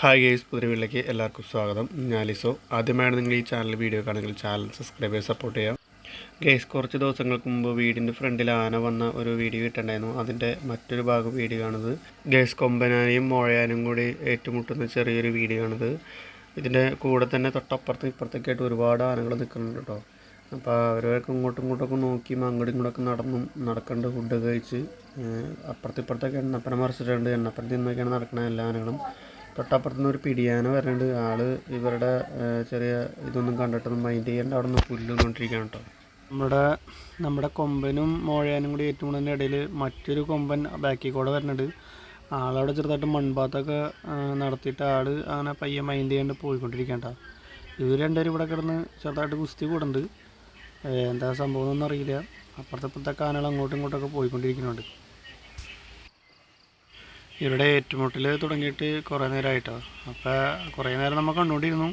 Hi guys പുതിയ വീട്ടിലേക്ക് എല്ലാവർക്കും സ്വാഗതം. ഞാൻ ലിസോ. ആദ്യമായാണ് നിങ്ങൾ ഈ ചാനൽ വീഡിയോ കാണുമെങ്കിൽ ചാനൽ സബ്സ്ക്രൈബ് ചെയ്ത് സപ്പോർട്ട് ചെയ്യാം ഗേസ് കുറച്ച് ദിവസങ്ങൾക്ക് മുമ്പ് വീടിന്റെ ഫ്രണ്ടിൽ ആന വന്ന ഒരു വീഡിയോ ഇട്ടുണ്ടായിരുന്നു അതിന്റെ മറ്റൊരു ഭാഗം വീഡിയോ ആണിത്. ഗേസ് കൊമ്പനാനയും മോഴയാനും കൂടി ഏറ്റുമുട്ടുന്ന ചെറിയൊരു വീഡിയോ ആണിത്. ഇതിന്റെ കൂടെ തന്നെ തൊട്ടപ്പുറത്തും ഇപ്പുറത്തേക്കായിട്ട് ഒരുപാട് ആനകൾ നിൽക്കുന്നുണ്ട് കേട്ടോ. അപ്പോൾ അവരൊക്കെ ഇങ്ങോട്ടും ഇങ്ങോട്ടൊക്കെ നോക്കി അങ്ങോട്ടും ഇങ്ങോട്ടൊക്കെ നടന്നും നടക്കേണ്ട ഫുഡ് കഴിച്ച് അപ്പുറത്തിപ്പുറത്തൊക്കെ എണ്ണപ്പനം മറിച്ചിട്ടുണ്ട്. എണ്ണപ്പന തിന്നൊക്കെയാണ് നടക്കുന്ന എല്ലാ ആനകളും. തൊട്ടപ്പുറത്ത് നിന്ന് ഒരു പിടിയാന വരുന്നുണ്ട് ആൾ ഇവരുടെ ചെറിയ ഇതൊന്നും കണ്ടിട്ടൊന്നും മൈൻഡ് ചെയ്യേണ്ട അവിടെ നിന്ന് പുല്ലുകൊണ്ടിരിക്കുകയാണ് കേട്ടോ നമ്മുടെ നമ്മുടെ കൊമ്പനും മോഴയാനും കൂടി ഏറ്റുമുടുന്നതിന്റെ ഇടയിൽ മറ്റൊരു കൊമ്പൻ ബാക്കിൽ കൂടെ വരുന്നുണ്ട് ആളവിടെ ചെറുതായിട്ട് മൺപാത്തൊക്കെ നടത്തിയിട്ട് ആൾ അങ്ങനെ പയ്യെ മൈൻഡ് ചെയ്യാണ്ട് പോയിക്കൊണ്ടിരിക്കണ്ട ഇവർ രണ്ടുപേരും ഇവിടെ കിടന്ന് ചെറുതായിട്ട് കുസ്തി കൂടുന്നുണ്ട്. എന്താ സംഭവം എന്നൊന്നും അറിയില്ല. അപ്പുറത്തെ ഇപ്പുറത്തെ കാനകൾ അങ്ങോട്ടും ഇങ്ങോട്ടൊക്കെ പോയിക്കൊണ്ടിരിക്കുന്നുണ്ട്. ഇവരുടെ ഏറ്റുമുട്ടൽ തുടങ്ങിയിട്ട് കുറേ നേരമായിട്ടോ അപ്പോൾ കുറേ നേരം നമ്മൾ കണ്ടുകൊണ്ടിരുന്നു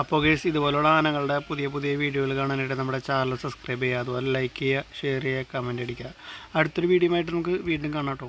അപ്പോൾ ഗേസ് ഇതുപോലുള്ള ആനകളുടെ പുതിയ പുതിയ വീഡിയോകൾ കാണാനായിട്ട് നമ്മുടെ ചാനൽ സബ്സ്ക്രൈബ് ചെയ്യുക അതുപോലെ ലൈക്ക് ചെയ്യുക ഷെയർ ചെയ്യുക കമന്റ് അടിക്കുക. അടുത്തൊരു വീഡിയോ ആയിട്ട് നമുക്ക് വീണ്ടും കാണാം കേട്ടോ.